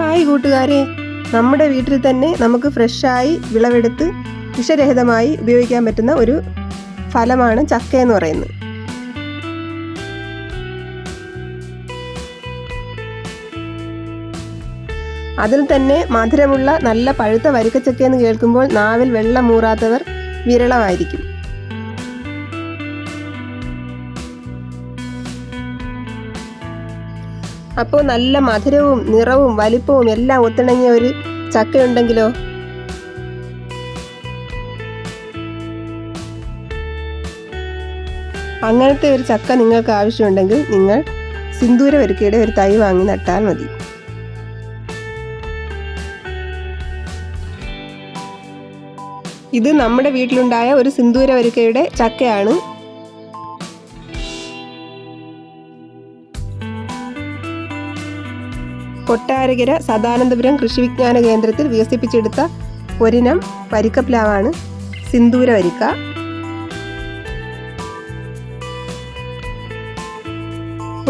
Hi കൂട്ടുകാരെ. നമ്മുടെ വീട്ടിൽ തന്നെ നമുക്ക് ഫ്രഷായി വിളവെടുത്ത് വിഷരഹിതമായി ഉപയോഗിക്കാൻ പറ്റുന്ന ഒരു ഫലമാണ് ചക്ക എന്ന് പറയുന്നത്. അതിൽ തന്നെ മധുരമുള്ള നല്ല പഴുത്ത വരിക്കച്ചക്ക എന്ന് കേൾക്കുമ്പോൾ നാവിൽ വെള്ളം മൂറാത്തവർ വിരളമായിരിക്കും. അപ്പോൾ നല്ല മധുരവും നിറവും വലിപ്പവും എല്ലാം ഒത്തിണങ്ങിയ ഒരു ചക്കയുണ്ടെങ്കിലോ? അങ്ങനത്തെ ഒരു ചക്ക നിങ്ങൾക്ക് ആവശ്യമുണ്ടെങ്കിൽ നിങ്ങൾ സിന്ദൂര വരുക്കയുടെ ഒരു തൈ വാങ്ങി നട്ടാൽ മതി. ഇത് നമ്മുടെ വീട്ടിലുണ്ടായ ഒരു സിന്ദൂര വരുക്കയുടെ ചക്കയാണ്. കൊട്ടാരകര സദാനന്ദപുരം കൃഷി വിജ്ഞാന കേന്ദ്രത്തിൽ വികസിപ്പിച്ചെടുത്ത ഒരിനം വരിക്കപ്ലാവാണ് സിന്ദൂര വരിക്ക.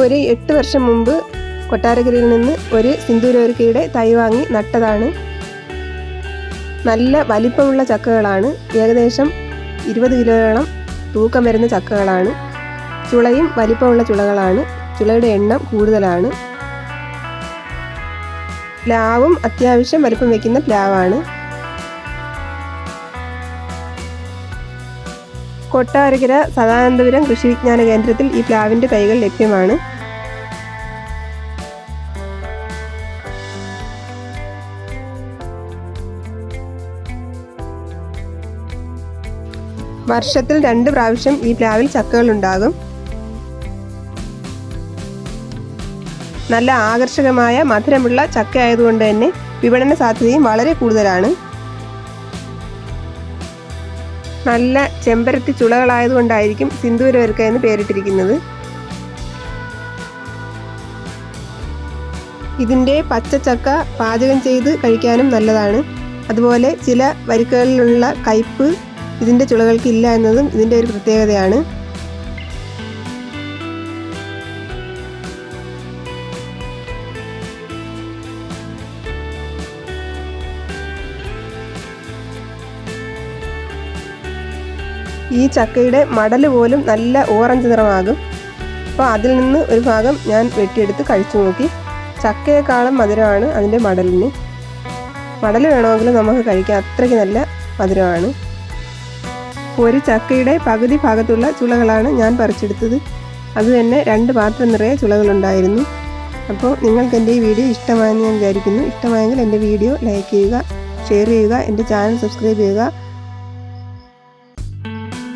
ഒരു എട്ട് വർഷം മുമ്പ് കൊട്ടാരക്കരയിൽ നിന്ന് ഒരു സിന്ദൂര വരിക്കയുടെ തൈ വാങ്ങി നട്ടതാണ്. നല്ല വലിപ്പമുള്ള ചക്കകളാണ്. ഏകദേശം ഇരുപത് കിലോയോളം തൂക്കം വരുന്ന ചക്കകളാണ്. ചുളയും വലിപ്പമുള്ള ചുളകളാണ്. ചുളയുടെ എണ്ണം കൂടുതലാണ്. പ്ലാവും അത്യാവശ്യം വലുപ്പം വയ്ക്കുന്ന പ്ലാവാണ്. കൊട്ടാരക്കര സദാനന്ദപുരം കൃഷി വിജ്ഞാന കേന്ദ്രത്തിൽ ഈ പ്ലാവിന്റെ തൈകൾ ലഭ്യമാണ്. വർഷത്തിൽ രണ്ട് പ്രാവശ്യം ഈ പ്ലാവിൽ ചക്കകൾ ഉണ്ടാകും നല്ല ആകർഷകമായ മധുരമുള്ള ചക്ക ആയതുകൊണ്ട് തന്നെ വിപണന സാധ്യതയും വളരെ കൂടുതലാണ്. നല്ല ചെമ്പരത്തി ചുളകളായതുകൊണ്ടായിരിക്കും സിന്ദൂര വരക്ക എന്ന് പേരിട്ടിരിക്കുന്നത്. ഇതിന്റെ പച്ചച്ചക്ക പാചകം ചെയ്ത് കഴിക്കാനും നല്ലതാണ്. അതുപോലെ ചില വരിക്കകളിലുള്ള കയ്പ് ഇതിന്റെ ചുളകൾക്ക് ഇല്ല എന്നതും ഇതിന്റെ ഒരു പ്രത്യേകതയാണ്. ഈ ചക്കയുടെ മടൽ പോലും നല്ല ഓറഞ്ച് നിറമാകും. അപ്പോൾ അതിൽ നിന്ന് ഒരു ഭാഗം ഞാൻ വെട്ടിയെടുത്ത് കഴിച്ചു നോക്കി. ചക്കയെക്കാളും മധുരമാണ് അതിന്റെ മടലിന്. മടൽ വേണമെങ്കിൽ നമുക്ക് കഴിക്കാം. അത്രയ്ക്ക് നല്ല മധുരമാണ്. ഒരു ചക്കയുടെ പകുതി ഭാഗത്തുള്ള ചുളകളാണ് ഞാൻ പറിച്ചെടുത്തത്. അതുതന്നെ രണ്ട് പാത്രം നിറയെ ചുളകളുണ്ടായിരുന്നു. അപ്പോൾ നിങ്ങൾക്ക് എന്റെ ഈ വീഡിയോ ഇഷ്ടമായെന്ന് ഞാൻ വിചാരിക്കുന്നു. ഇഷ്ടമായെങ്കിൽ എന്റെ വീഡിയോ ലൈക്ക് ചെയ്യുക ഷെയർ ചെയ്യുക എന്റെ ചാനൽ സബ്സ്ക്രൈബ് ചെയ്യുക.